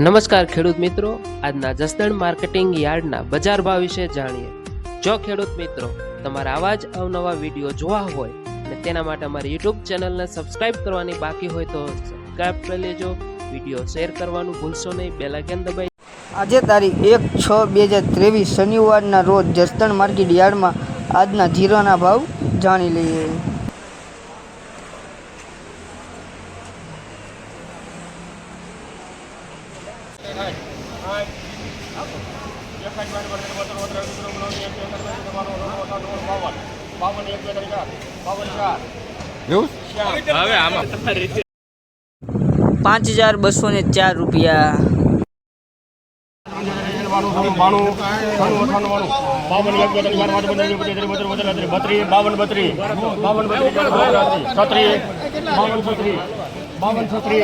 નમસ્કાર ખેડૂત મિત્રો. આજના જસદણ માર્કેટિંગ યાર્ડના બજાર ભાવ વિશે જાણીએ. જો ખેડૂત મિત્રો, તમારા આવા જ અવનવા વીડિયો જોવા હોય અને તેના માટે અમારી યુટ્યુબ ચેનલને સબસ્ક્રાઇબ કરવાની બાકી હોય તો સબસ્ક્રાઇબ કરી લેજો. વીડિયો શેર કરવાનું ભૂલશો નહીં. બેલાઇકન દબાઈ આજે તારીખ એક છ બે હજાર ત્રેવીસ શનિવારના રોજ જસદણ માર્કેટ યાર્ડમાં આજના જીરાના ભાવ જાણી લઈએ. પાંચ હજાર બસો ને ચાર રૂપિયા. બાવન બત્રીસ બાવન બત્રી છત્રી. બાવન છત્રી. બાવન છત્રી.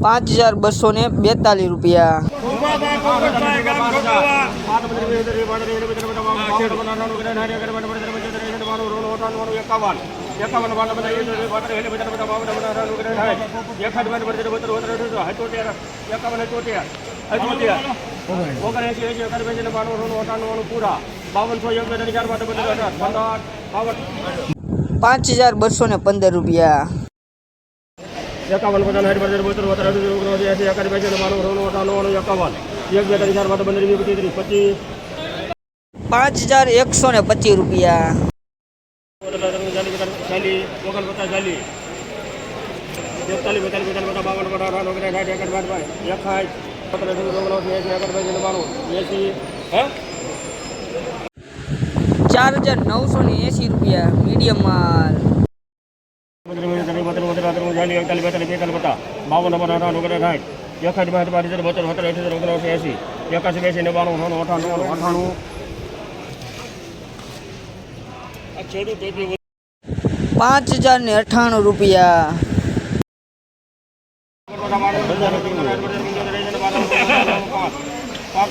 પાંચ હજાર બસો ને બેતાલીસ રૂપિયા ઓગણએંસી એસી પૂરા બાવનસો એક બે અઢાર બાવન પાંચ હજાર બસો ને પંદર રૂપિયા એકાવન પચાસ સાઠ પચાસ બોતેર બોતેર અઢી ઓગણસી એસી એકાદ પૈસા બાણું રોનું અઠાણું એકાવન એક બે ત્રણ ચાર પાંચ પંદર વીસ પચીસ પચીસ પાંચ હજાર એકસો ને પચીસ રૂપિયા એકતાલીસ બેતાલીસ બેતાલીસ બાવન અઢાર ઓગણીસ સાઠ એકડ બાર એકાઠ સત્તર ઓગણસી એસી એકાદ પૈસા બાણું એસી હે ચાર હજાર નવસો ને એંસી રૂપિયા મીડિયમ માલ બાવન નંબર અઢાર ઓગણીસ સાઠ એકાઠ બાર બાર હજાર બોતેર સત્તર અઠ્યોતેર ઓગણસી એસી એકાસી બેસી ને બાણું અઠાણું અઠાણું અઠાણું પાંચ હજાર ને અઠ્ઠાણું રૂપિયા પાંચ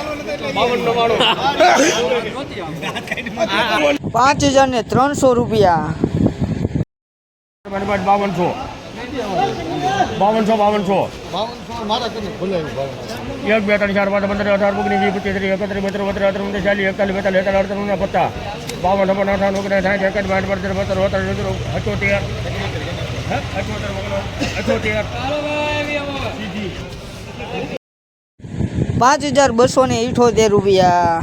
પાંચ હજાર ને ત્રણસો રૂપિયા બાવનસો બાવનસો બાવનસો એક બે ત્રણ ચાર પાંચ પંદર અઢાર ઓગણીસ વીસ પચીસ ત્રીસ એકત્રીસ બત્રીસ બત્રીસ અઠાર ઓગણીસ ચાલીસ એકતાલીસ બેતાલીસ એકતાલીસ અડતાલીસ પચાસ બાવન છપ્પન અઠાવન ઓગણીસ સાઠ એકડ બાર બત્રીસ બત્રીસ બત્રીસ અઠોતેર? અઠોતેર અઠોતેર પાંચ હજાર બસો ને રૂપિયા.